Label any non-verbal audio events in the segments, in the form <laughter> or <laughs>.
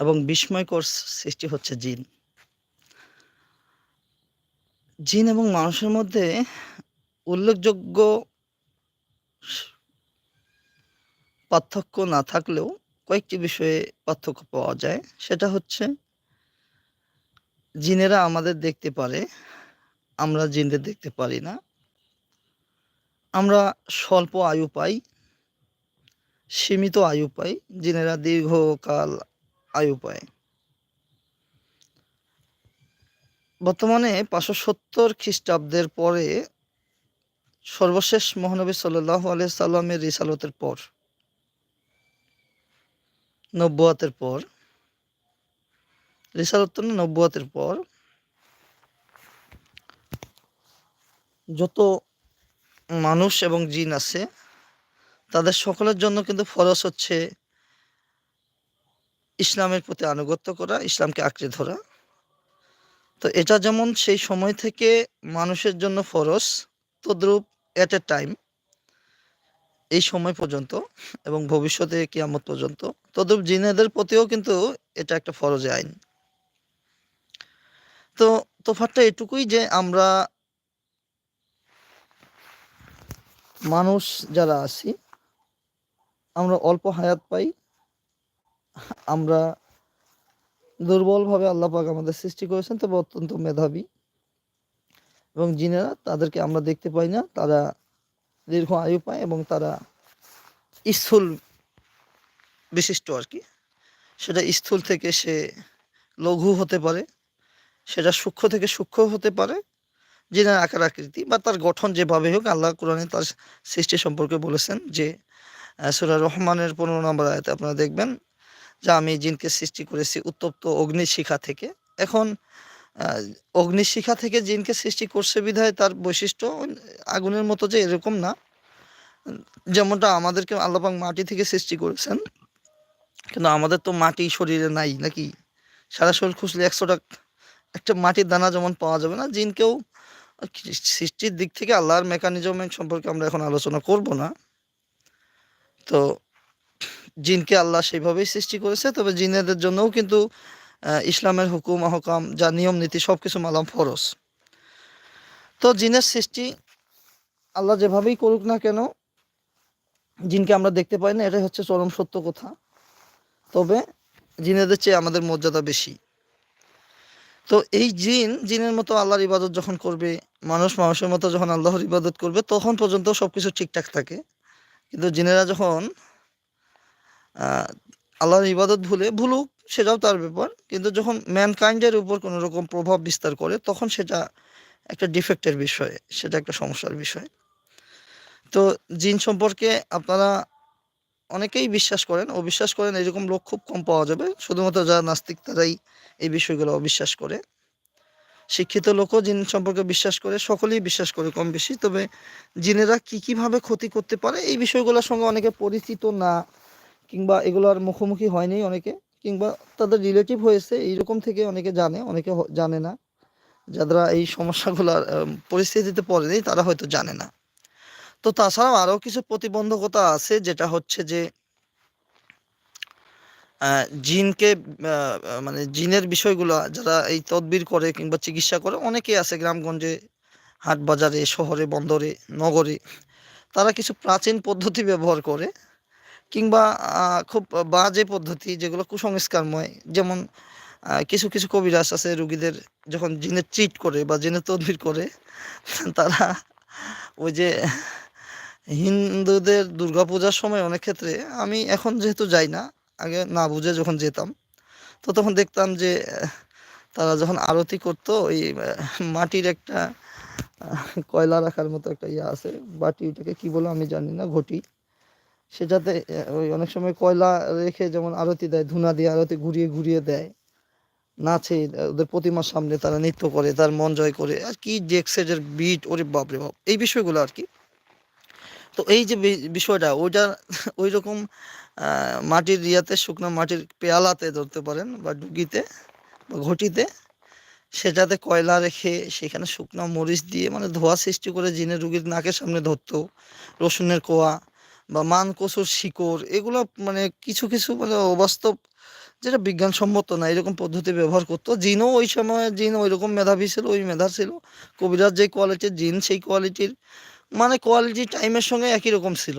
এবং বিস্ময়কর সৃষ্টি হচ্ছে জিন। জিন এবং মানুষের মধ্যে উল্লেখযোগ্য পার্থক্য না থাকলেও কয়েকটি বিষয়ে পার্থক্য পাওয়া যায়। সেটা হচ্ছে, জিনেরা আমাদের দেখতে পারে, আমরা জিনদের দেখতে পারি না। আমরা স্বল্প আয়ু পাই, সীমিত আয়ু পাই, জিনেরা দীর্ঘকাল আয়ু পায় বর্তমানে পাঁচশো সত্তর খ্রিস্টাব্দের পরে সর্বশেষ মহানবী সাল্লাহ আলিয়া সাল্লামের রিসালতের পর, নব্বয়াতের পর, রিসালত না নব্বয়াতের পর যত মানুষ এবং জিন আছে, তাদের সকলের জন্য কিন্তু ফরজ হচ্ছে ইসলামের প্রতি আনুগত্য করা, ইসলামকে আঁকড়ে ধরা। তো এটা যেমন সেই সময় থেকে মানুষের জন্য ফরজ, তদ্রূপ এট এ টাইম এই সময় পর্যন্ত এবং ভবিষ্যতে কিয়ামত পর্যন্ত। তদ্রূপ জিনেদের প্রতিও কিন্তু এটা একটা ফরজে আইন। তো তোফাতটা এটুকুই যে আমরা মানুষ যারা আছি, আমরা অল্প হায়াত পাই আমরা দুর্বলভাবে আল্লাহ পাক আমাদের সৃষ্টি করেছেন, তবে অত্যন্ত মেধাবী। এবং জিনেরা তাদেরকে আমরা দেখতে পাই না, তারা দীর্ঘ আয়ু পায় এবং তারা স্থূল বিশিষ্ট আর কি। সেটা স্থূল থেকে সে লঘু হতে পারে, সেটা সূক্ষ্ম থেকে সূক্ষ্ম হতে পারে, জিনের আকার আকৃতি বা তার গঠন যেভাবে হোক, আল্লাহ কোরআনে তার সৃষ্টি সম্পর্কে বলেছেন যে সুরা রহমানের পনেরো নম্বর আয়তে আপনারা দেখবেন যে আমি জিনকে সৃষ্টি করেছি উত্তপ্ত অগ্নিশিখা থেকে। এখন অগ্নিশিখা থেকে জিনকে সৃষ্টি করছে বিধায় তার বৈশিষ্ট্য আগুনের মতো যে এরকম না। যেমনটা আমাদেরকে আল্লাপাক মাটি থেকে সৃষ্টি করেছেন। কিন্তু আমাদের তো মাটি শরীরে নাই নাকি? সারা শরীর খুঁজলে একশোটা, একটা মাটির দানা যেমন পাওয়া যাবে না। জিনকেও সৃষ্টির দিক থেকে আল্লাহর মেকানিজম সম্পর্কে আমরা এখন আলোচনা করব না। তো জিনকে আল্লাহ সেইভাবেই সৃষ্টি করেছে, তবে জিনেদের জন্যও কিন্তু ইসলামের হুকুম, আহকাম, যা নিয়ম, নীতি সব কিছু মালাম ফরজ। তো জিনের সৃষ্টি আল্লাহ যেভাবেই করুক না কেন, জিনকে আমরা দেখতে পাই না, এটাই হচ্ছে চরম সত্য কথা। তবে জিনেদের চেয়ে আমাদের মর্যাদা বেশি। তো এই জিন, জিনের মতো আল্লাহর ইবাদত যখন করবে, মানুষ মানুষের মতো যখন আল্লাহর ইবাদত করবে, তখন পর্যন্ত সব কিছু ঠিকঠাক থাকে। কিন্তু জিনেরা যখন আল্লাহর ইবাদত ভুলে ভুলুক, সেটাও তার ব্যাপার। কিন্তু যখন ম্যানকাইন্ডের উপর কোনো রকম প্রভাব বিস্তার করে, তখন সেটা একটা ডিফেক্টের বিষয়, সেটা একটা সমস্যার বিষয়। তো জিন সম্পর্কে আপনারা অনেকেই বিশ্বাস করেন, অবিশ্বাস করেন, এরকম লোক খুব কম পাওয়া যাবে। শুধুমাত্র যারা নাস্তিক, তারাই এই বিষয়গুলো অবিশ্বাস করে। শিক্ষিত লোকও জিন সম্পর্কে বিশ্বাস করে, সকলেই বিশ্বাস করে কম বেশি। তবে জিনেরা কি কীভাবে ক্ষতি করতে পারে, এই বিষয়গুলোর সঙ্গে অনেকে পরিচিত না। কিংবা এগুলোর মুখোমুখি হয়নি অনেকে, কিংবা তাদের রিলেটিভ হয়েছে, এইরকম থেকে অনেকে জানে অনেকে জানে না। যারা এই সমস্যাগুলোর পরিস্থিতিতে পড়েনি, তারা হয়তো জানে না। তো তাছাড়াও আরও কিছু প্রতিবন্ধকতা আছে, যেটা হচ্ছে যে জিনকে মানে জিনের বিষয়গুলো যারা এই তদবির করে কিংবা চিকিৎসা করে, অনেকেই আছে গ্রামগঞ্জে হাট বাজারে শহরে, বন্দরে, নগরে, তারা কিছু প্রাচীন পদ্ধতি ব্যবহার করে। কিংবা খুব বাজে পদ্ধতি যেগুলো কুসংস্কারময়, যেমন কিছু কিছু কবিরাজ আছে রুগীদের যখন জিনে ট্রিট করে বা জিনে তদবির করে, তারা ওই যে হিন্দুদের দুর্গাপূজার সময় অনেক ক্ষেত্রে, আমি এখন যেহেতু যাই না, আগে না বুঝে যখন যেতাম, তো তখন দেখতাম যে, তারা যখন আরতি করতো, ওই মাটির একটা কয়লা রাখার মতো একটা ইয়ে আছে, বাটি ওটাকে কী বলো আমি জানি না, ঘটি। সেটাতে ওই অনেক সময় কয়লা রেখে যেমন আরতি দেয়, ধুনা দিয়ে আরতি ঘুরিয়ে ঘুরিয়ে দেয় নাচে ওদের প্রতিমার সামনে তারা নৃত্য করে, তার মন জয় করে, আর কি জেক্সেজের বিট, ওরে বাপরে বাপ, এই বিষয়গুলো আর কি। তো এই যে বিষয়টা ওইটা <laughs> ওই রকম মাটির রিয়াতে শুকনো মাটির পেয়ালাতে ধরতে পারেন, বা ডুগিতে বা ঘটিতে সেটাতে কয়লা রেখে সেখানে শুকনো মরিচ দিয়ে মানে ধোয়া সৃষ্টি করে জিনে রুগীর নাকের সামনে ধরতো, রসুনের কোয়া বা মান কচুর শিকড়, এগুলো মানে কিছু কিছু মানে অবাস্তব যেটা বিজ্ঞানসম্মত না, এরকম পদ্ধতি ব্যবহার করতো। জিনও ওই সময়, জিন ওই রকম মেধাবী ছিল, ওই মেধা ছিল। কবিরাজ যে কোয়ালিটির জিন, সেই কোয়ালিটির মানে কোয়ালিটি টাইমের সঙ্গে একই রকম ছিল।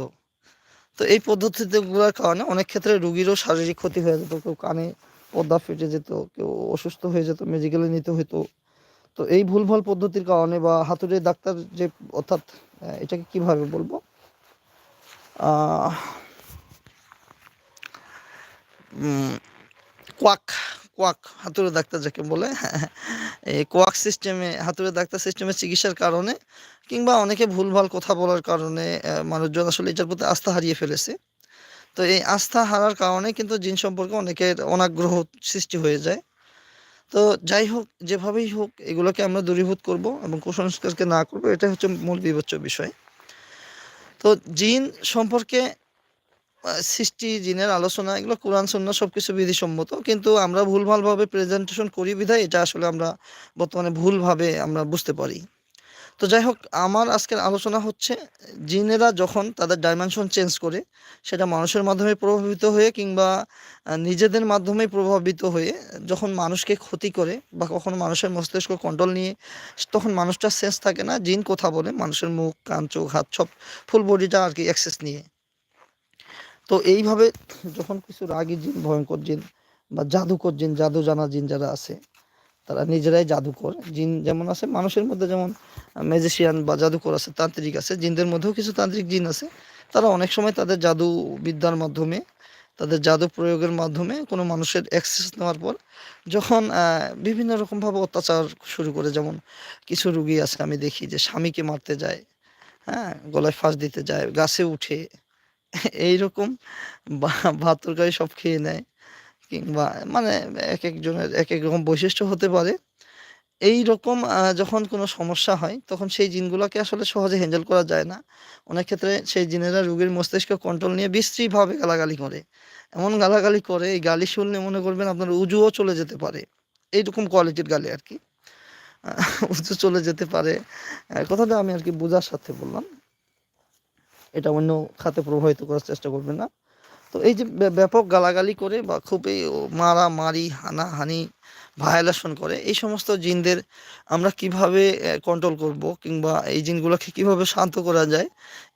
তো এই পদ্ধতিগুলোর কারণে অনেক ক্ষেত্রে রুগীরও শারীরিক ক্ষতি হয়ে যেত, কেউ কানে পর্দা ফেটে যেত, কেউ অসুস্থ হয়ে যেত মেডিকেলে নিতে হতো তো এই ভুলভাল পদ্ধতির কারণে বা হাতুড়ে ডাক্তার যে, অর্থাৎ এটাকে কীভাবে বলব? কোয়াক কোয়াক, হাতুড়ে ডাক্তার যাকে বলে, এই কোয়াক সিস্টেমে, হাতুড়ে ডাক্তার সিস্টেমে চিকিৎসার কারণে কিংবা অনেকে ভুলভাল কথা বলার কারণে মানুষজন আসলে এটার প্রতি আস্থা হারিয়ে ফেলেছে। তো এই আস্থা হারার কারণে কিন্তু জিন সম্পর্কে অনেকের অনাগ্রহ সৃষ্টি হয়ে যায়। তো যাই হোক, যেভাবেই হোক, এগুলোকে আমরা দূরীভূত করব এবং কুসংস্কারকে না করব এটা হচ্ছে মূল বিবেচ্য বিষয়। তো জিন সম্পর্কে সৃষ্টি, জিনের আলোচনা, এগুলো কোরআন সন্না সব কিছু বিধিসম্মত। কিন্তু আমরা ভুলভালভাবে প্রেজেন্টেশন করি বিধায় এটা আসলে আমরা বর্তমানে ভুলভাবে আমরা বুঝতে পারি। তো যাই হোক আমার আজকের আলোচনা হচ্ছে, জিনেরা যখন তাদের ডাইমেনশন চেঞ্জ করে, সেটা মানুষের মাধ্যমে প্রভাবিত হয়ে কিংবা নিজেদের মাধ্যমে প্রভাবিত হয়ে যখন মানুষকে ক্ষতি করে বা কখনো মানুষের মস্তিষ্ক কন্ট্রোল নিয়ে, তখন মানুষটা সেন্স থাকে না, জিন কথা বলে, মানুষের মুখ, কান, চোখ, হাত, সব ফুল বডিটা আর কি অ্যাক্সেস নিয়ে। তো এইভাবে যখন কিছু রাগী জিন, ভয়ঙ্কর জিন বা জাদুকর জিন জাদু জানা জিন যারা আছে তারা নিজেরাই জাদুকর। জিন যেমন আছে, মানুষের মধ্যে যেমন ম্যাজিশিয়ান বা জাদুকর আছে, তান্ত্রিক আছে, জিনদের মধ্যেও কিছু তান্ত্রিক জিন আছে। তারা অনেক সময় তাদের জাদু বিদ্যার মাধ্যমে, তাদের জাদু প্রয়োগের মাধ্যমে কোনো মানুষের অ্যাক্সেস নেওয়ার পর যখন বিভিন্ন রকমভাবে অত্যাচার শুরু করে, যেমন কিছু রুগী আছে, আমি দেখি যে স্বামীকে মারতে যায় হ্যাঁ গলায় ফাঁস দিতে যায়, গাছে উঠে, এইরকম বা- ভাত তরকারি সব খেয়ে নেয়। কিংবা মানে এক একজনের, এক এক রকম বৈশিষ্ট্য হতে পারে। এই রকম যখন কোনো সমস্যা হয়, তখন সেই জিনগুলোকে আসলে সহজে হ্যান্ডেল করা যায় না। অনেক ক্ষেত্রে সেই জিনেরা রোগীর মস্তিষ্ক কন্ট্রোল নিয়ে বিশ্রীভাবে গালাগালি করে। এমন গালাগালি করে, এই গালি শুনলে মনে করবেন আপনার উজুও চলে যেতে পারে। এইরকম কোয়ালিটির গালি আর কি। উজু চলে যেতে পারে। কথাটা আমি আর কি বোঝার সাথে বললাম। এটা অন্য খাতে প্রভাবিত করার চেষ্টা করবে না। তো এই যে ব্যাপক গালাগালি করে বা খুবই মারা মারি হানা হানি ভায়োলেশন করে, এই সমস্ত জিনদের আমরা কীভাবে কন্ট্রোল করব কিংবা এই জিনগুলোকে কীভাবে শান্ত করা যায়,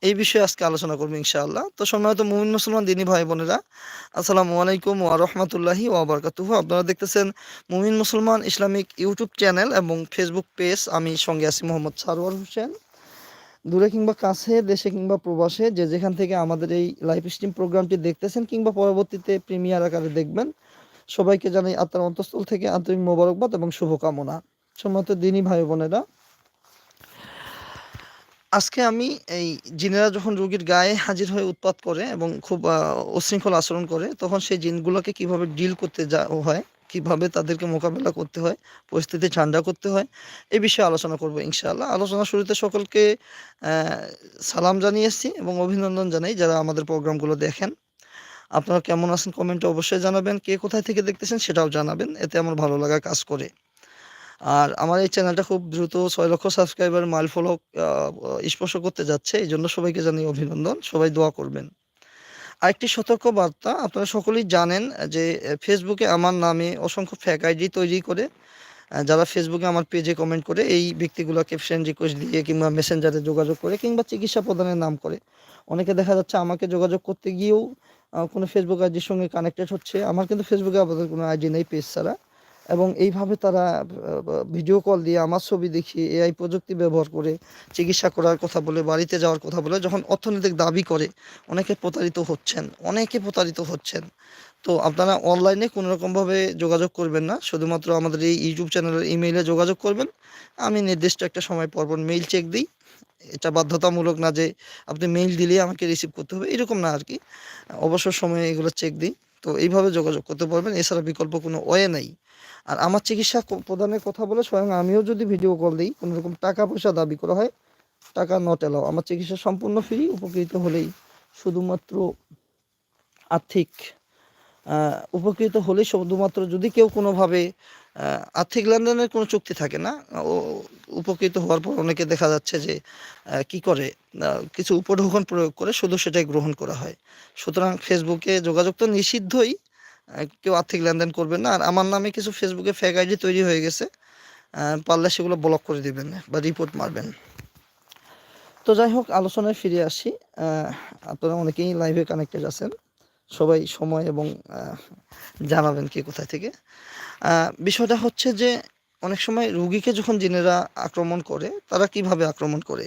এই বিষয়ে আজকে আলোচনা করব ইনশাআল্লাহ। তো সম্মানিত মুমিন মুসলমান, দিনী ভাই বোনেরা, আসসালামু আলাইকুম ওয়া রাহমাতুল্লাহি ওয়া বারাকাতুহু। আপনারা দেখতেছেন মুমিন মুসলমান ইসলামিক ইউটিউব চ্যানেল এবং ফেসবুক পেজ আমি সঙ্গে আছি মোহাম্মদ সারোয়ার হোসেন। দূরে কিংবা কাছে দেশে কিংবা প্রবাসে যে যেখান থেকে আমাদের এই লাইভ স্ট্রিম প্রোগ্রামটি দেখতেছেন কিংবা পরবর্তীতে প্রিমিয়ার আকারে দেখবেন সবাইকে জানাই আত্মার অন্তঃস্থল থেকে আন্তরিক মোবারকবাদ এবং শুভকামনা। সম্মত দিনই ভাই বোনেরা আজকে আমি এই জিনেরা যখন রোগীর গায়ে হাজির হয়ে উৎপাত করে এবং খুব আহ, উচ্ছৃঙ্খল আচরণ করে তখন সেই জিনগুলোকে কীভাবে ডিল করতে যা হয় কীভাবে তাদেরকে মোকাবেলা করতে হয়, পরিস্থিতি ঠান্ডা করতে হয়, এ বিষয়ে আলোচনা করব ইনশাআল্লাহ। আলোচনা শুরুতে সকলকে সালাম জানিয়েছি এবং অভিনন্দন জানাই যারা আমাদের প্রোগ্রামগুলো দেখেন। আপনারা কেমন আছেন কমেন্টে অবশ্যই জানাবেন, কে কোথায় থেকে দেখতেছেন সেটাও জানাবেন, এতে আমার ভালো লাগা কাজ করে। আর আমার এই চ্যানেলটা খুব দ্রুত ছয় লক্ষ সাবস্ক্রাইবার, মাইল ফলক স্পর্শ করতে যাচ্ছে এই জন্য সবাইকে জানাই অভিনন্দন, সবাই দোয়া করবেন। আরেকটি সতর্ক বার্তা আপনারা সকলেই জানেন যে ফেসবুকে আমার নামে অসংখ্য ফ্যাক আইডি তৈরি করে যারা ফেসবুকে আমার পেজে কমেন্ট করে, এই ব্যক্তিগুলোকে ফ্রেন্ড রিকোয়েস্ট দিয়ে কিংবা মেসেঞ্জারে যোগাযোগ করে কিংবা চিকিৎসা প্রদানের নাম করে। অনেকে দেখা যাচ্ছে আমাকে যোগাযোগ করতে গিয়েও কোনো ফেসবুক আইডির সঙ্গে কানেক্টেড হচ্ছে। আমার কিন্তু ফেসবুকে আপাতত কোনো আইডি নেই পেজ ছাড়া। এবং এইভাবে তারা ভিডিও কল দিয়ে আমার ছবি দেখিয়ে এআই প্রযুক্তি ব্যবহার করে চিকিৎসা করার কথা বলে, বাড়িতে যাওয়ার কথা বলে, যখন অর্থনৈতিক দাবি করে, অনেকে প্রতারিত হচ্ছেন, অনেকে প্রতারিত হচ্ছেন। তো আপনারা অনলাইনে কোনো রকমভাবে যোগাযোগ করবেন না, শুধুমাত্র আমাদের এই ইউটিউব চ্যানেলের ইমেইলে যোগাযোগ করবেন। আমি নির্দিষ্ট একটা সময় পর পর মেইল চেক দিই। এটা বাধ্যতামূলক না যে আপনি মেইল দিলেই আমাকে রিসিভ করতে হবে, এরকম না আর কি অবসর সময়ে এগুলো চেক দিই। তো এইভাবে যোগাযোগ করতে পারবেন, এছাড়া বিকল্প কোনো ওয়ে নাই। আর আমার চিকিৎসা প্রদানের কথা বলে স্বয়ং আমিও যদি ভিডিও কল দিই কোনো রকম টাকা পয়সা দাবি করা হয়, টাকা নট এলাও আমার চিকিৎসা সম্পূর্ণ ফ্রি উপকৃত হলেই শুধুমাত্র আর্থিক উপকৃত হলেই শুধুমাত্র যদি কেউ কোনোভাবে আর্থিক লেনদেনের কোনো চুক্তি থাকে না, ও উপকৃত হওয়ার পর অনেকে দেখা যাচ্ছে যে কি করে কিছু উপঢৌকন প্রয়োগ করে শুধু সেটাই গ্রহণ করা হয়। সুতরাং ফেসবুকে যোগাযোগ তো নিষিদ্ধই কেউ আর্থিক লেনদেন করবেন না। আর আমার নামে কিছু ফেসবুকে ফেক আইডি তৈরি হয়ে গেছে। পারলে সেগুলো ব্লক করে দিবেন বা রিপোর্ট মারবেন। তো যাই হোক, আলোচনায় ফিরে আসি। আপনারা অনেকেই লাইভে কানেক্টেড আছেন। সবাই সময় এবং জানাবেন কে কোথায় থেকে। বিষয়টা হচ্ছে যে, অনেক সময় রুগীকে যখন জিনেরা আক্রমণ করে, তারা কীভাবে আক্রমণ করে?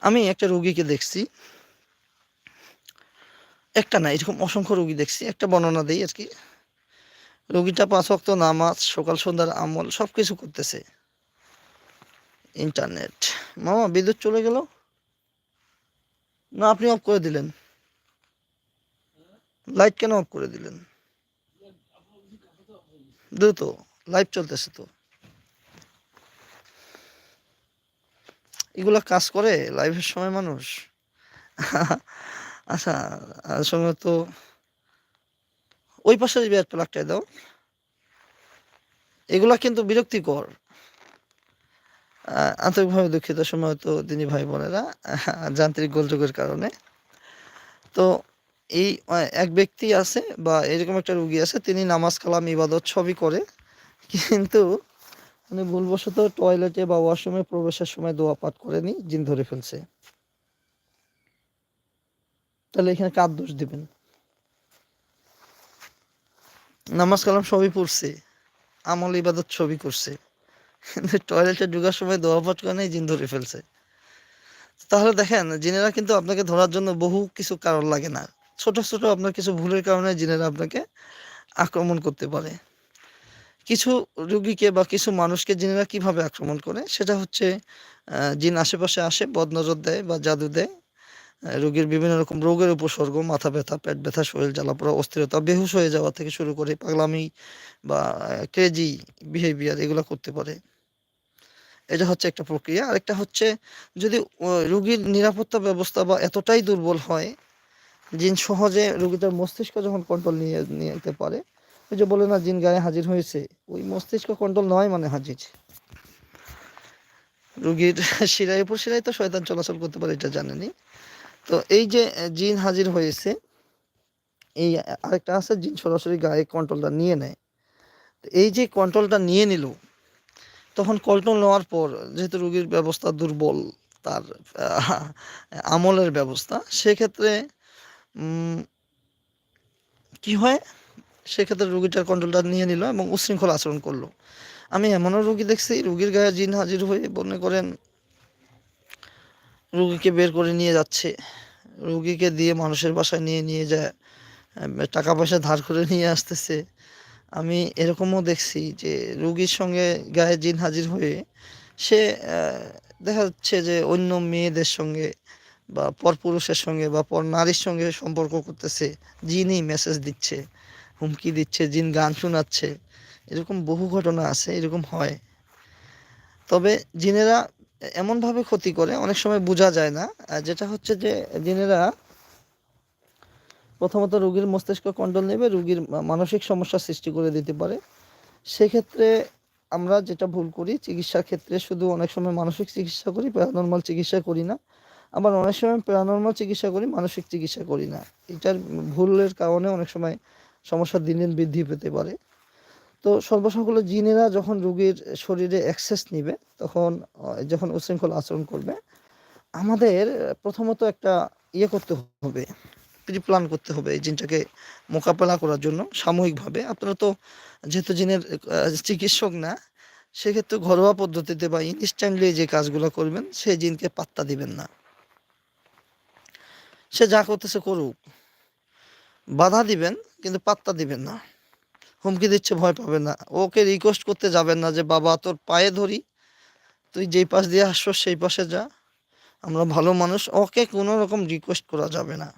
আমি একটা রুগীকে দেখছি। একটা না, এরকম অসংখ্য রুগী দেখছি, একটা বর্ণনা দেই আর কি রুগীটা পাঁচ ওয়াক্ত নামাজ, সকাল সন্ধ্যার আমল সব কিছু করতেছে। ইন্টারনেট। মামা, বিদ্যুৎ চলে গেল? না, আপনি অফ করে দিলেন। লাইট কেন অফ করে দিলেন? দ্রুত লাইভ চলতেছে তো। এগুলা কাজ করে লাইভের সময় মানুষ? <laughs> আচ্ছা আসলে তো ওই পাশে ব্যাট প্লাগটাই দাও এগুলা কিন্তু বিরক্তিকর। আন্তরিকভাবে দুঃখিত সময় তো তিনি ভাই বোনেরা যান্ত্রিক গোলযোগের কারণে। তো এই এক ব্যক্তি আছে বা এরকম একটা রুগী আছে, তিনি নামাজ কালাম, ইবাদত সবই করে, কিন্তু মানে ভুলবশত টয়লেটে বা ওয়াশরুমে প্রবেশের সময় দোয়া পাঠ করেনি, জিন ধরে ফেলছে। তাহলে এখানে কার দোষ দিবেন? নামাজ কালাম সবই পড়ছে, আমল ইবাদত ছবি করছে। কিন্তু টয়লেটে ঢোকার সময় দোয়া পাঠ করে জিন ধরে ফেলছে। তাহলে দেখেন, জিনেরা কিন্তু আপনাকে ধরার জন্য বহু কিছু কারণ লাগে না। ছোট ছোট আপনার কিছু ভুলের কারণে জিনেরা আপনাকে আক্রমণ করতে পারে। কিছু রুগীকে বা কিছু মানুষকে জিনেরা কীভাবে আক্রমণ করে, সেটা হচ্ছে জিন আশেপাশে আসে, বদনজর দেয় বা জাদু দেয়। রোগীর বিভিন্ন রকম রোগের উপসর্গ, মাথা ব্যথা, পেট ব্যথা, শরীর জ্বালাপোড়া অস্থিরতা, বেহুশ হয়ে যাওয়া থেকে শুরু করে পাগলামি বা ক্রেজি বিহেভিয়ার এগুলো করতে পারে। এটা হচ্ছে একটা প্রক্রিয়া। আরেকটা হচ্ছে যদি রোগীর নিরাপত্তা ব্যবস্থা বা এতটাই দুর্বল হয়, জিন সহজে রোগীটার মস্তিষ্ক যখন কন্ট্রোল নিয়ে নিতে পারে, ওই যে বলে না, জিন গায়ে হাজির হয়েছে, ওই মস্তিষ্ক কন্ট্রোল নয় মানে হাজির। রোগীর <laughs> শিরায় উপর শিরায় তো শয়তান চলাচল করতে পারে, এটা জানেনি তো এই যে জিন হাজির হয়েছে, এই আরেকটা আছে, জিন সরাসরি গায়ে কন্ট্রোলটা নিয়ে নেয়। তো এই যে কন্ট্রোলটা নিয়ে নিল, তখন কন্ট্রোল নেওয়ার পর, যেহেতু রুগীর ব্যবস্থা দুর্বল, তার আমলের ব্যবস্থা, সেক্ষেত্রে কি হয়? সেক্ষেত্রে রুগীটার কন্ট্রোলটা নিয়ে নিল এবং উশৃঙ্খল আচরণ করল। আমি এমনও রুগী দেখছি, রুগীর গায়ে জিন হাজির হয়ে মনে করেন রুগীকে বের করে নিয়ে যাচ্ছে। রুগীকে দিয়ে মানুষের বাসায় নিয়ে নিয়ে যায়। টাকা পয়সা ধার করে নিয়ে আসতেছে। আমি এরকমও দেখছি যে রুগীর সঙ্গে গায়ে জিন হাজির হয়ে সে দেখা যাচ্ছে যে অন্য মেয়েদের সঙ্গে বা পরপুরুষের সঙ্গে বা পর নারীর সঙ্গে সম্পর্ক করতেছে। জিনই মেসেজ দিচ্ছে, হুমকি দিচ্ছে, জিন গান শোনাচ্ছে। এরকম বহু ঘটনা আছে, এরকম হয়। তবে জিনেরা এমনভাবে ক্ষতি করে, অনেক সময় বোঝা যায় না। যেটা হচ্ছে যে জিনেরা প্রথমত রুগীর মস্তিষ্ক কন্ট্রোল নেবে, রুগীর মানসিক সমস্যা সৃষ্টি করে দিতে পারে। সেক্ষেত্রে আমরা যেটা ভুল করি, চিকিৎসার ক্ষেত্রে শুধু অনেক সময় মানসিক চিকিৎসা করি প্যারানর্মাল চিকিৎসা করি না। আবার অনেক সময় প্যারানর্মাল চিকিৎসা করি, মানসিক চিকিৎসা করি না। এটার ভুলের কারণে অনেক সময় সমস্যা দিন দিন বৃদ্ধি পেতে পারে। তো সর্বসকলে জিনেরা যখন রোগীর শরীরে অ্যাক্সেস নিবে, তখন যখন উশৃঙ্খল আচরণ করবে, আমাদের প্রথমত একটা ইয়ে করতে হবে প্রি প্ল্যান করতে হবে এই জিনটাকে মোকাবেলা করার জন্য সাময়িকভাবে। আপনারা তো যেহেতু জিনের চিকিৎসক না, সেক্ষেত্রে ঘরোয়া পদ্ধতিতে বা ইনস্ট্যান্টলি যে কাজগুলো করবেন, সেই জিনকে পাত্তা দিবেন না। সে যা করতেছে করুক। বাধা দিবেন, কিন্তু পাত্তা দিবেন না। হুমকি দিচ্ছে, ভয় পাবে না। ওকে রিকোয়েস্ট করতে যাবেন না যে, বাবা, তোর পায়ে ধরি, তুই যেই পাশ দিয়ে আসছো সেই পাশে যা, আমরা ভালো মানুষ। ওকে কোনো রকম রিকোয়েস্ট করা যাবে না।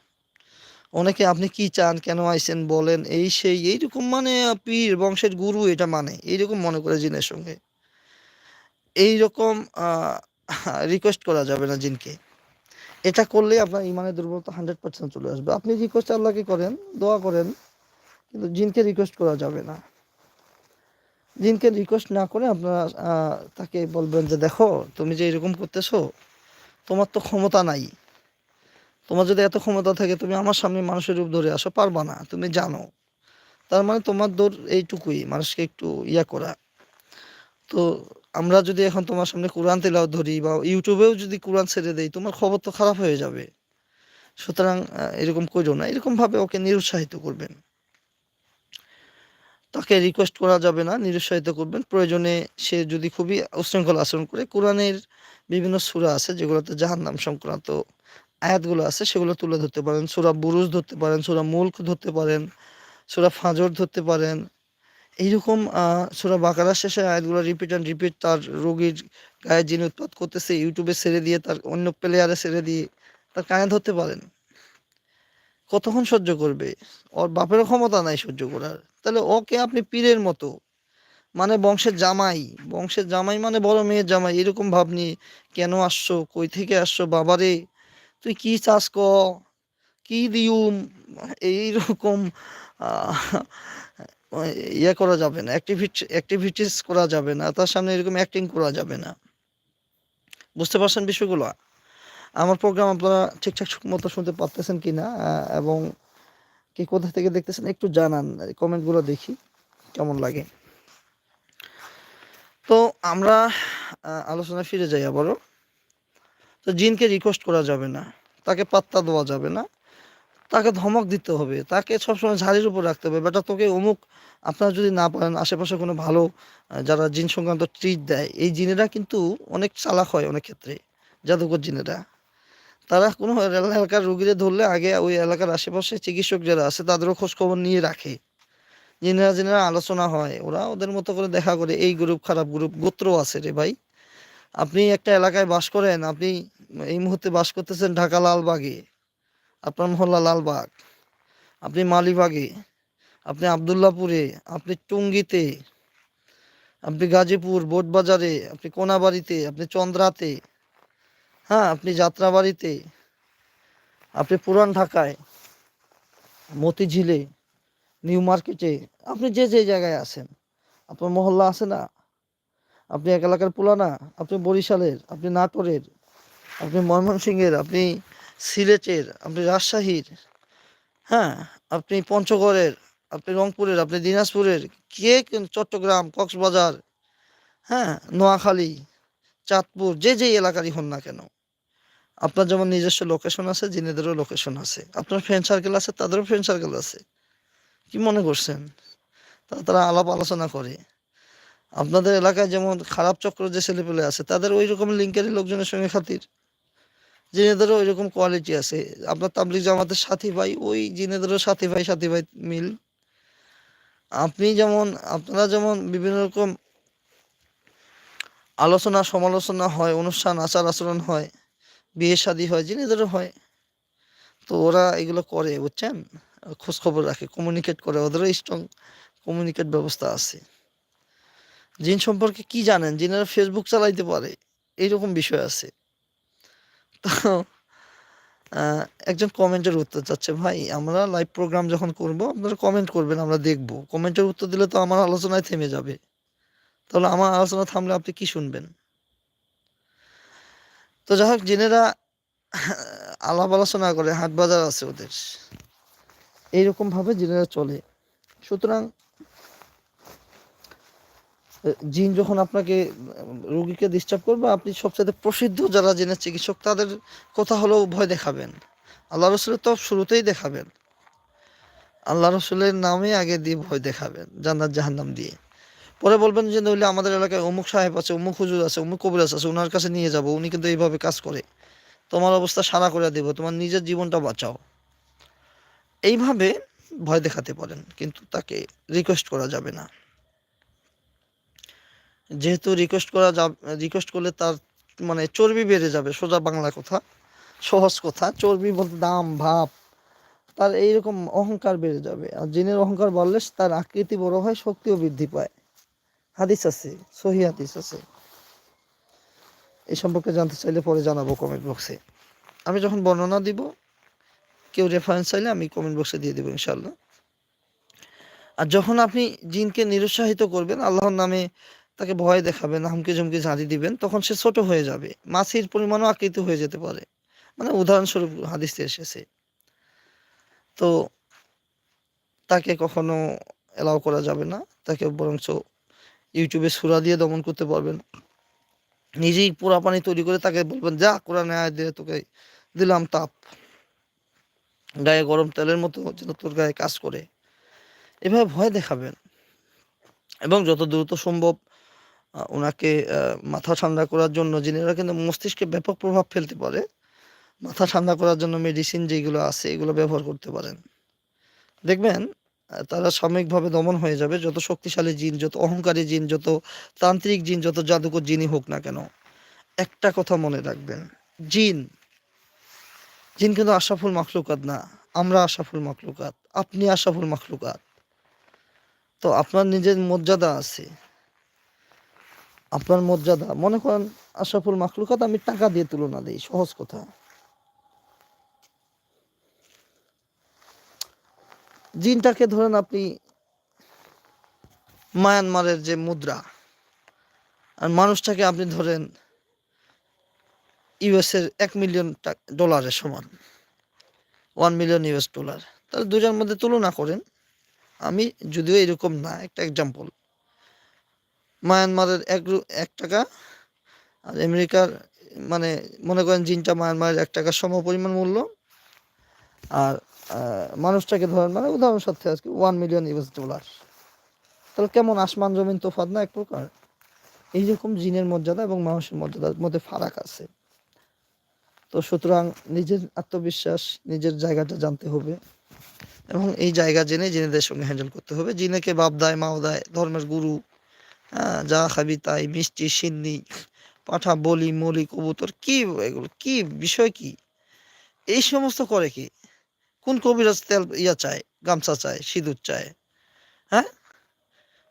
অনেকে, আপনি কি চান? কেন আইছেন? বলেন। এই সেই, এইরকম মানে পীর, বংশের গুরু এটা মানে। এইরকম মনে করে জিনের সঙ্গে। এইরকম রিকোয়েস্ট করা যাবে না জিনকে। এটা করলে আপনার ইমানের দুর্বলতা হান্ড্রেড পার্সেন্ট চলে আসবে। আপনি রিকোয়েস্ট আল্লাহকে করেন, দোয়া করেন কিন্তু জিনকে রিকোয়েস্ট করা যাবে না। জিনকে রিকোয়েস্ট না করে আপনারা তাকে বলবেন যে, দেখো, তুমি যে এরকম করতেছো, তোমার তো ক্ষমতা নাই। তোমার যদি এত ক্ষমতা থাকে, তুমি আমার সামনে মানুষের রূপ ধরে আসো, পারবা না, তুমি জানো। তার মানে তোমার দৌড় এইটুকুই, মানুষকে একটু ইয়া করা। তো আমরা যদি এখন তোমার সামনে কোরআন তেলাও ধরি বা ইউটিউবেও যদি কোরআন ছেড়ে দেই, তোমার খবর তো খারাপ হয়ে যাবে। সুতরাং এরকম করো না। এরকমভাবে ওকে নিরুৎসাহিত করবেন। তাকে রিকোয়েস্ট করা যাবে না, নিরুৎসাহিত করবেন। প্রয়োজনে সে যদি খুবই উশৃঙ্খল আচরণ করে, কোরআনের বিভিন্ন সূরা আছে, যেগুলোতে জাহান্নাম সংক্রান্ত আয়াতগুলো আছে, সেগুলো তুলে ধরতে পারেন। সূরা বুরুজ ধরতে পারেন, সূরা মুলক ধরতে পারেন, সূরা ফাজর ধরতে পারেন। এইরকম সূরা বাকারার শেষে আয়াতগুলো রিপিট অ্যান্ড রিপিট তার রোগীর গায়ে যিনি উৎপাত করতেছে, ইউটিউবে ছেড়ে দিয়ে, তার অন্য প্লেয়ারে ছেড়ে দিয়ে তার কানে ধরতে পারেন। কতক্ষণ সহ্য করবে? ওর বাপেরও ক্ষমতা নাই সহ্য করার। তাহলে ওকে আপনি পীরের মতো মানে বংশের জামাই। বংশের জামাই মানে বড় মেয়ের জামাই। এরকম ভাব নিয়ে কেন আসছো? কই থেকে আসছো? বাবারে, তুই কি চাষ ক? কি দিউম এইরকম ইয়ে করা যাবে না। অ্যাক্টিভিটি অ্যাক্টিভিটিস করা যাবে না। তার সামনে এরকম অ্যাক্টিং করা যাবে না। বুঝতে পারছেন বিষয়গুলো? আমার প্রোগ্রাম আপনারা ঠিকঠাক মতো শুনতে পারতেছেন কি না এবং কে কোথা থেকে দেখতেছেন একটু জানান কমেন্টগুলো দেখি কেমন লাগে। তো আমরা আহ, আলোচনায় ফিরে যাই আবারও। তো জিনকে রিকোয়েস্ট করা যাবে না তাকে পাত্তা দেওয়া যাবে না তাকে ধমক দিতে হবে তাকে সবসময় ঝাড়ির উপর রাখতে হবে। বেটা তোকে অমুক আপনারা যদি না পারেন আশেপাশে কোনো ভালো যারা জিন সংক্রান্ত ট্রিট দেয় এই জিনেরা কিন্তু অনেক চালাক হয় অনেক ক্ষেত্রে জাদুকর জিনেরা। তারা কোনো এলা- এলাকার রুগীরে ধরলে আগে ওই এলাকার আশেপাশে চিকিৎসক যারা আছে তাদেরও খোঁজখবর নিয়ে রাখে। জিনেরা জিনেরা আলোচনা হয়, ওরা ওদের মতো করে দেখা করে, এই গ্রুপ খারাপ গ্রুপ গোত্র আছে রে ভাই। আপনি একটা এলাকায় বাস করেন, আপনি এই মুহূর্তে বাস করতেছেন ঢাকা লালবাগে, আপনার মহল্লা লালবাগ, আপনি মালিবাগে, আপনি আবদুল্লাপুরে, আপনি টুঙ্গিতে, আপনি গাজীপুর, বোটবাজারে, আপনি কোনাবাড়িতে, আপনি চন্দ্রাতে হ্যাঁ আপনি যাত্রাবাড়িতে, আপনি পুরান ঢাকায়, মতিঝিলে, নিউ মার্কেটে, আপনি যে যে জায়গায় আছেন, আপনার মহল্লা আছে না? আপনি এক এলাকার পুলানা আপনি বরিশালের, আপনি নাটোরের, আপনি ময়মনসিংহের, আপনি সিলেটের, আপনি রাজশাহীর হ্যাঁ আপনি পঞ্চগড়ের, আপনি রংপুরের, আপনি দিনাজপুরের, কে চট্টগ্রাম, কক্সবাজার হ্যাঁ নোয়াখালী, চাঁদপুর, যে যে এলাকারই হন না কেন? আপনার যেমন নিজস্ব লোকেশন আছে, জিনেদেরও লোকেশন আছে। আপনার ফ্রেন্ড সার্কেল আছে, তাদেরও ফ্রেন্ড সার্কেল আছে। কি মনে করছেন? তারা তারা আলাপ আলোচনা করে। আপনাদের এলাকায় যেমন খারাপ চক্র যে ছেলেপেলে আছে, তাদের ওই রকম লিঙ্কেরই লোকজনের সঙ্গে খাতির। জিনেদেরও ওই রকম কোয়ালিটি আছে। আপনার তাবলিক জামাতের সাথী ভাই, ওই জিনেদেরও সাথী ভাই সাথী ভাই মিল। আপনি যেমন, আপনারা যেমন বিভিন্ন রকম আলোচনা সমালোচনা হয় অনুষ্ঠান আচার আচরণ হয় বিয়ে শাদী হয়, জিনেদেরও হয়। তো ওরা এগুলো করে, বুঝছেন? খোঁজ খবর রাখে কমিউনিকেট করে, ওদেরও স্ট্রং কমিউনিকেট ব্যবস্থা আছে। জিন সম্পর্কে কি জানেন? জিনেরা ফেসবুক চালাইতে পারে, এইরকম বিষয় আছে। তো একজন কমেন্টের উত্তর চাচ্ছে, ভাই, আমরা লাইভ প্রোগ্রাম যখন করব, আপনারা কমেন্ট করবেন, আমরা দেখব। কমেন্টের উত্তর দিলে তো আমার আলোচনায় থেমে যাবে। তাহলে আমার আলোচনা থামলে আপনি কি শুনবেন? তো যাই হোক, জিনেরা আলাপ আলোচনা করে, হাট বাজার আছে ওদের। এইরকম ভাবে জেনেরা চলে। সুতরাং, জিন যখন আপনাকে রোগীকে ডিস্টার্ব করবে, আপনি সবচেয়ে প্রসিদ্ধ যারা জেনের চিকিৎসক, তাদের কথা হলেও ভয় দেখাবেন। আল্লাহ রসুলের তো শুরুতেই দেখাবেন। আল্লাহ রসুলের নামে আগে দিয়ে ভয় দেখাবেন, জান্নাত জাহান্নাম দিয়ে। পরে বলবেন যে, নইলে আমাদের এলাকায় অমুক সাহেব আছে, অমুক হুজুর আছে, অমুক কবিরাজ আছে ওনার কাছে নিয়ে যাব, উনি কিন্তু এইভাবে কাজ করে। তোমার অবস্থা সারা করে দেব, তোমার নিজের জীবনটা বাঁচাও। এইভাবে ভয় দেখাতে পারেন, কিন্তু তাকে রিকোয়েস্ট করা যাবে না। যেহেতু রিকোয়েস্ট করা যাবে রিকোয়েস্ট করলে তার মানে চর্বি বেড়ে যাবে, সোজা বাংলা কথা, সহজ কথা, চর্বি বলতে দাম, ভাব, তার এইরকম অহংকার বেড়ে যাবে। আর জিনের অহংকার বাড়লে তার আকৃতি বড় হয়, শক্তিও বৃদ্ধি পায়। হাদিস আছে, সহি হাদিস আছে। এই সম্পর্কে জানতে চাইলে পরে জানাব কমেন্ট বক্সে আমি যখন বর্ণনা দিব, কেউ রেফারেন্স চাইলে আমি কমেন্ট বক্সে দিয়ে দেবো ইনশাল্লাহ আর যখন আপনি জিনকে নিরুৎসাহিত করবেন, আল্লাহর নামে তাকে ভয় দেখাবেন, হুমকি ঝুমকি ঝাঁড়ি দিবেন, তখন সে ছোট হয়ে যাবে মাছির পরিমাণও আকৃত হয়ে যেতে পারে। মানে উদাহরণস্বরূপ হাদিসে এসেছে। তো তাকে কখনো অ্যালাউ করা যাবে না, তাকে বরঞ্চ ইউটিউবে সুরা দিয়ে দমন করতে পারবেন। নিজেই পোড়া পানি তৈরি করে তাকে বলবেন, যা, কোরআনে আয় দিয়ে তোকে দিলাম তাপ। গায়ে গরম তেলের মতো যেন তোর গায়ে কাজ করে। এভাবে ভয় দেখাবেন। এবং যত দ্রুত সম্ভব ওনাকে মাথা ঠান্ডা করার জন্য, জিনেরা কিন্তু মস্তিষ্কে ব্যাপক প্রভাব ফেলতে পারে, মাথা ঠান্ডা করার জন্য মেডিসিন যেগুলো আছে, এগুলো ব্যবহার করতে পারেন। দেখবেন তারা সাময়িকভাবে দমন হয়ে যাবে। যত শক্তিশালী জিন, যত অহংকারী জিন, যত তান্ত্রিক জিন, যত জাদুকর জিনই হোক না কেন, একটা কথা মনে রাখবেন, জিন জিন কিন্তু আশাফুল মাখলুকাত না, আমরা আশাফুল মাখলুকাত, আপনি আশাফুল মাখলুকাত। তো আপনার নিজের মর্যাদা আছে, আপনার মর্যাদা, মনে করেন আশরাফুল মাখলুকাত আমি টাকা দিয়ে তুলনা দিই, সহজ কথা। জিনটাকে ধরেন আপনি মায়ানমারের যে মুদ্রা, আর মানুষটাকে আপনি ধরেন ইউএস এর এক মিলিয়ন ডলারের সমান, ওয়ান মিলিয়ন ইউএস ডলার। তাহলে দুজনের মধ্যে তুলনা করেন। আমি যদিও এরকম না, একটা এক্সাম্পল মায়ানমারের এক এক টাকা, আর আমেরিকার মানে মনে করেন জিনটা মায়ানমারের এক টাকার সম পরিমাণ মূল্য, আর মানুষটাকে ধরেন মানে উদাহরণ সত্ত্বে আজকে ওয়ান মিলিয়ন ইউএস ডলার তাহলে কেমন আসমান জমিন তোফাত না এক প্রকার? এইরকম জিনের মর্যাদা এবং মানুষের মর্যাদার মধ্যে ফারাক আছে। তো সুতরাং নিজের আত্মবিশ্বাস, নিজের জায়গাটা জানতে হবে এবং এই জায়গা জেনে জিনেদের সঙ্গে হ্যান্ডেল করতে হবে। জিনেকে বাপ দেয়, মাও দেয়, ধর্মের গুরু হ্যাঁ যা খাবি তাই, মিষ্টি, সিন্নি, পাঠা, বলি, মলি, কবুতর, কি এগুলো, কি বিষয় কি? এই সমস্ত করে কি? কোন কবিরাজ তেল ইয়া চায়, গামছা চায়, সিঁদুর চায়? হ্যাঁ?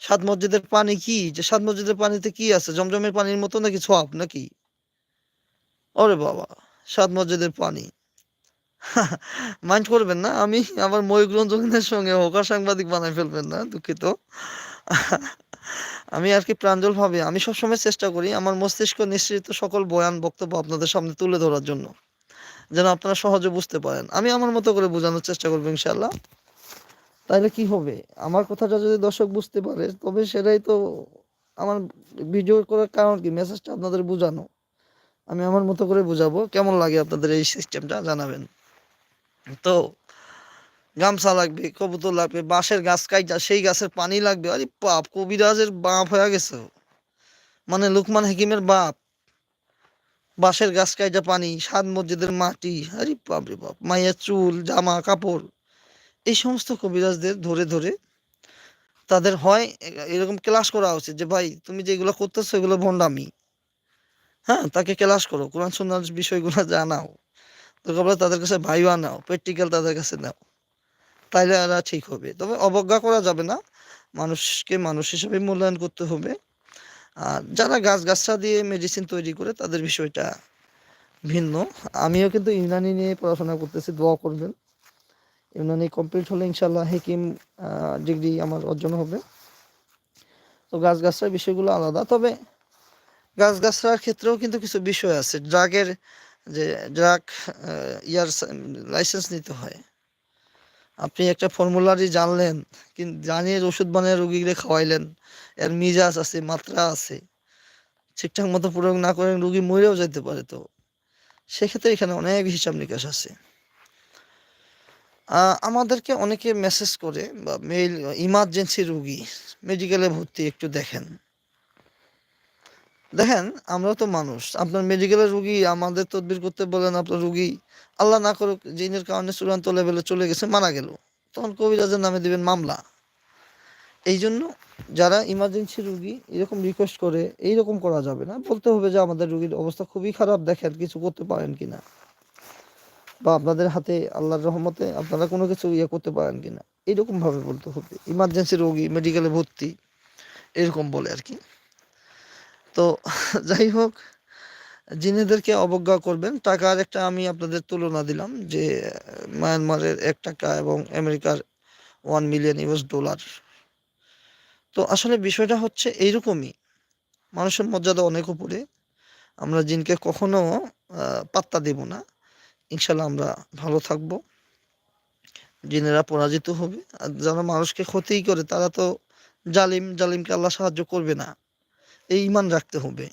সাত মসজিদের পানি কি? যে সাত মসজিদের পানিতে কি আছে? জমজমের পানির মতো নাকি ছোয়াব নাকি? ওরে বাবা, সাত মসজিদের পানি। <laughs> মাইন্ড করবেন না, আমি আমার ময়ূক রঞ্জনের সঙ্গে হোকা সাংবাদিক বানাই ফেলবেন না, দুঃখিত। <laughs> আমি আর কি প্রাঞ্জল ভাবে, আমি সবসময় চেষ্টা করি আমার মস্তিষ্ক নিঃসৃত সকল বয়ান বক্তব্য আপনাদের সামনে তুলে ধরার জন্য। যেন আপনারা সহজে বুঝতে পারেন। আমি আমার মতো করে বোঝানোর চেষ্টা করব ইনশাল্লাহ তাহলে কি হবে? আমার কথাটা যদি দর্শক বুঝতে পারে, তবে সেটাই তো আমার ভিডিও করার কারণ কি? মেসেজটা আপনাদের বোঝানো। আমি আমার মতো করে বুঝাবো। কেমন লাগে আপনাদের এই সিস্টেমটা জানাবেন। তো গামছা লাগবে, কবুতর লাগবে, বাঁশের গাছ কাইটা, সেই গাছের পানি লাগবে। আরে বাপ, কবিরাজের বাপ হয়ে গেছে। মানে লুকমান হাকিমের বাপ। বাঁশের গাছ কাইটা পানি সাত মসজিদের মাটি, আরে বাপ রে বাপ, মায়ের চুল, জামা, কাপড়, এই সমস্ত কবিরাজদের ধরে ধরে তাদের হয়, এরকম ক্লাস করা উচিত যে, ভাই, তুমি যেগুলো করতেছো, এগুলো ভণ্ডামি। হ্যাঁ তাকে ক্লাস করো, কোরআন, সুন্নার বিষয়গুলো জানাও। দরকার তাদের কাছে ভাইবা নাও, প্র্যাকটিক্যাল তাদের কাছে নাও। তাইলে এরা ঠিক হবে। তবে অবজ্ঞা করা যাবে না। মানুষকে মানুষ হিসেবে মূল্যায়ন করতে হবে। যারা গাছ গাছরা দিয়ে মেডিসিন তৈরি করে, তাদের বিষয়টা ভিন্ন। আমিও কিন্তু ইউনানি নিয়ে পড়াশোনা করতেছি, দোয়া করবেন। ইউনানি কমপ্লিট হলে ইনশাল্লাহ হেকিম ডিগ্রি আমার অর্জন হবে। তো গাছ গাছরার বিষয়গুলো আলাদা। তবে গাছ গাছরার ক্ষেত্রেও কিন্তু কিছু বিষয় আছে। ড্রাগের যে ড্রাগ ইয়ার লাইসেন্স নিতে হয়। আপনি একটা ফর্মুলারি জানলেন কিন্তু জানিয়ে ওষুধ বানিয়ে রুগীকে খাওয়াইলেন, এর মিজাজ আছে, মাত্রা আছে, ঠিকঠাক মতো প্রয়োগ না করে রুগী মরেও যেতে পারে তো, সেক্ষেত্রে এখানে অনেক হিসাব নিকাশ আছে। আমাদেরকে অনেকে মেসেজ করে বা মেইল ইমার্জেন্সি রুগী মেডিকেলে ভর্তি একটু দেখেন। দেখেন আমরা তো মানুষ। আপনার মেডিকেলের রুগী, আমাদের তদবির করতে বলেন আপনার রুগী, আল্লাহ না করুক, জিনের কারণে চূড়ান্ত লেভেলে চলে গেছে, মারা গেল। তখন কবিরাজের নামে দিবেন মামলা। এই জন্য যারা ইমার্জেন্সি রুগী, এরকম রিকোয়েস্ট করে, এইরকম করা যাবে না। বলতে হবে যে আমাদের রুগীর অবস্থা খুবই খারাপ, দেখেন কিছু করতে পারেন কিনা। বা আপনাদের হাতে আল্লাহর রহমতে আপনারা কোনো কিছু ইয়ে করতে পারেন কিনা। এরকম ভাবে বলতে হবে। ইমার্জেন্সি রোগী মেডিকেলে ভর্তি, এরকম বলে আর কি। তো <laughs> যাই হোক, জিনেদেরকে অবজ্ঞা করবেন। টাকার একটা আমি আপনাদের তুলনা দিলাম যে, মায়ানমারের এক টাকা এবং আমেরিকার ওয়ান মিলিয়ন ইউএস ডলার তো আসলে বিষয়টা হচ্ছে এইরকমই। মানুষের মর্যাদা অনেক উপরে। আমরা জিনকে কখনো পাত্তা দেব না। ইনশাল্লাহ আমরা ভালো থাকব। জিনেরা পরাজিত হবে। আর যারা মানুষকে ক্ষতিই করে, তারা তো জালিম, জালিমকে আল্লাহ সাহায্য করবে না। এই ইমান রাখতে হবে।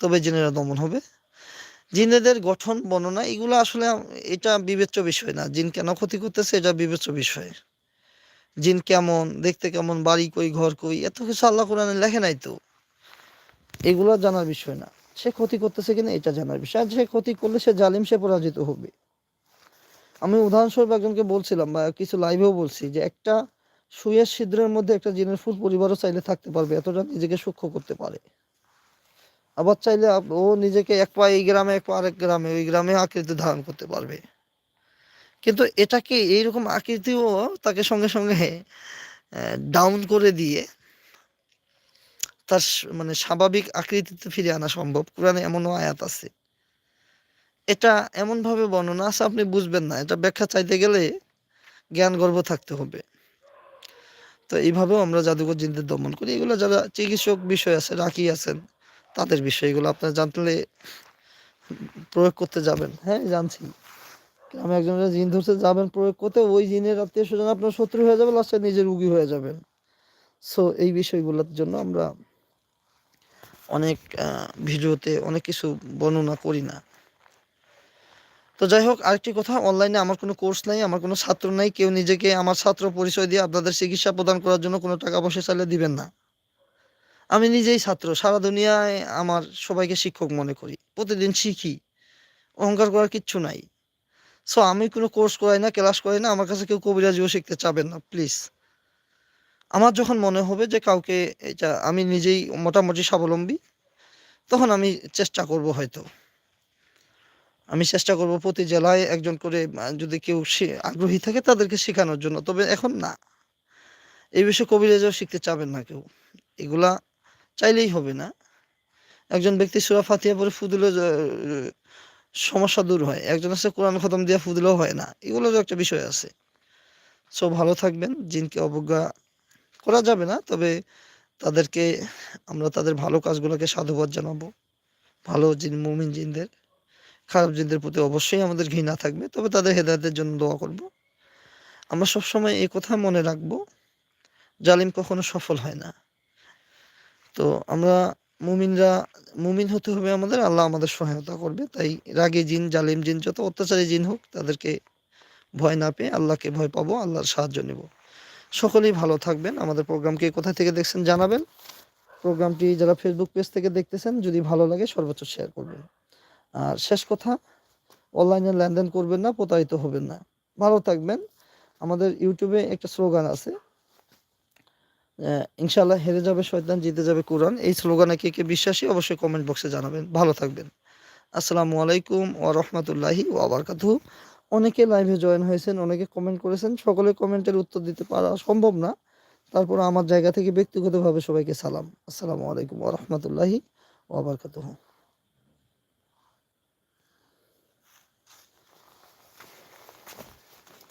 তবে জিনেরা দমন হবে। জিনেদের গঠন, বর্ণনা, এগুলো আসলে এটা বিবেচ্য বিষয় না। জিন কেন ক্ষতি করতেছে এটা বিবেচ্য বিষয়। জিন কেমন, দেখতে কেমন, বাড়ি কই, ঘর কই, এত কিছু আল্লাহ কোরআনে লেখে নাই তো। এগুলো জানার বিষয় না। সে ক্ষতি করতেছে কিনা এটা জানার বিষয়। আর সে ক্ষতি করলে সে জালিম, সে পরাজিত হবে। আমি উদাহরণস্বরূপ একজনকে বলছিলাম বা কিছু লাইভেও বলছি যে একটা সুয়ের ছিদ্রের মধ্যে একটা জিনের ফুল পরিবারও চাইলে থাকতে পারবে, এতটা নিজেকে সূক্ষ্ম করতে পারে। আবার চাইলে ও নিজেকে এক পা এই গ্রামে, এক পা আরেক গ্রামে, ওই গ্রামে আকৃতি ধারণ করতে পারবে। কিন্তু এটাকে এইরকম আকৃতিও তাকে সঙ্গে সঙ্গে ডাউন করে দিয়ে তার মানে স্বাভাবিক আকৃতিতে ফিরে আনা সম্ভব। কোরআনে এমনও আয়াত আছে। এটা এমনভাবে বর্ণনা আছে, আপনি বুঝবেন না। এটা ব্যাখ্যা চাইতে গেলে জ্ঞান গর্ব থাকতে হবে। তো এইভাবেও আমরা জাদুঘর জিনদের দমন করি। এগুলো যারা চিকিৎসক বিষয় আছে রাখি আছেন, তাদের বিষয় এগুলো আপনার জানলে প্রয়োগ করতে যাবেন। হ্যাঁ জানছি। আমি একজনের জিন ধরতে যাবেন প্রয়োগ করতে, ওই জিনের আত্মীয় স্বজন আপনার শত্রু হয়ে যাবে, লাস্টে নিজের রুগী হয়ে যাবেন। সো এই বিষয়গুলোর জন্য আমরা অনেক ভিডিওতে অনেক কিছু বর্ণনা করি না। তো যাই হোক, আরেকটি কথা অনলাইনে আমার কোনো কোর্স নাই, আমার কোনো ছাত্র নাই, কেউ নিজেকে আমার ছাত্র পরিচয় দিয়ে আপনাদের চিকিৎসা প্রদান করার জন্য কোনো টাকা পয়সা চাইলে দিবেন না। আমি নিজেই ছাত্র, সারা দুনিয়ায় আমার সবাইকে শিক্ষক মনে করি, প্রতিদিন শিখি, অহংকার করার কিচ্ছু নাই। সো আমি কোনো কোর্স করাই না ক্লাস করাই না, আমার কাছে কেউ কবিরাজিও শিখতে চাবেন না প্লিজ আমার যখন মনে হবে যে কাউকে এটা আমি নিজেই মোটামুটি স্বাবলম্বী, তখন আমি চেষ্টা করব হয়তো। আমি চেষ্টা করব প্রতি জেলায় একজন করে যদি কেউ আগ্রহী থাকে তাদেরকে শেখানোর জন্য। তবে এখন না। এই বিষয়ে কবিরাজও শিখতে চাবেন না কেউ। এগুলা চাইলেই হবে না। একজন ব্যক্তি সুরা ফাতিয়া পরে ফুদিলে সমস্যা দূর হয়। একজন আছে কোরআন খতম দিয়ে ফুদিলেও হয় না। এগুলোরও একটা বিষয় আছে। সো ভালো থাকবেন। জিনকে অবজ্ঞা করা যাবে না। তবে তাদেরকে, আমরা তাদের ভালো কাজগুলোকে সাধুবাদ জানাব। ভালো জিন, মুমিন জিনদের। খারাপ জিনদের প্রতি অবশ্যই আমাদের ঘৃণা থাকবে, তবে তাদের হেদায়তের জন্য দোয়া করব। আমরা সবসময় এই কথা মনে রাখব, জালিম কখনো সফল হয় না। তো আমরা মুমিনরা, মুমিন হতে হবে আমাদের, আল্লাহ আমাদের সহায়তা করবে। তাই রাগী জিন, জালিম জিন, যত অত্যাচারী জিন হোক, তাদেরকে ভয় না পেয়ে আল্লাহকে ভয় পাবো, আল্লাহর সাহায্য নেব। সকলেই ভালো থাকবেন। আমাদের প্রোগ্রামকে কোথা থেকে দেখছেন জানাবেন। প্রোগ্রামটি যারা ফেসবুক পেজ থেকে দেখতেছেন, যদি ভালো লাগে সর্বোচ্চ শেয়ার করবেন। আর শেষ কথা অনলাইনে লেনদেন করবেন না, প্রতারিত হবেন না। ভালো থাকবেন। আমাদের ইউটিউবে একটা স্লোগান আছে ইনশাল্লাহ হেরে যাবে শয়তান, জিতে যাবে কোরআন। এই স্লোগানে কে কে বিশ্বাসী অবশ্যই কমেন্ট বক্সে জানাবেন। ভালো থাকবেন। আসসালামু আলাইকুম ও রহমতুল্লাহি ও আবরকাতুহু অনেকে লাইভে জয়েন হয়েছেন, অনেকে কমেন্ট করেছেন। সকলে কমেন্টের উত্তর দিতে পারা সম্ভব না। তারপর আমার জায়গা থেকে ব্যক্তিগতভাবে সবাইকে সালাম। আসসালামু আলাইকুম ও রহমতুল্লাহি ও আবরকাতুহু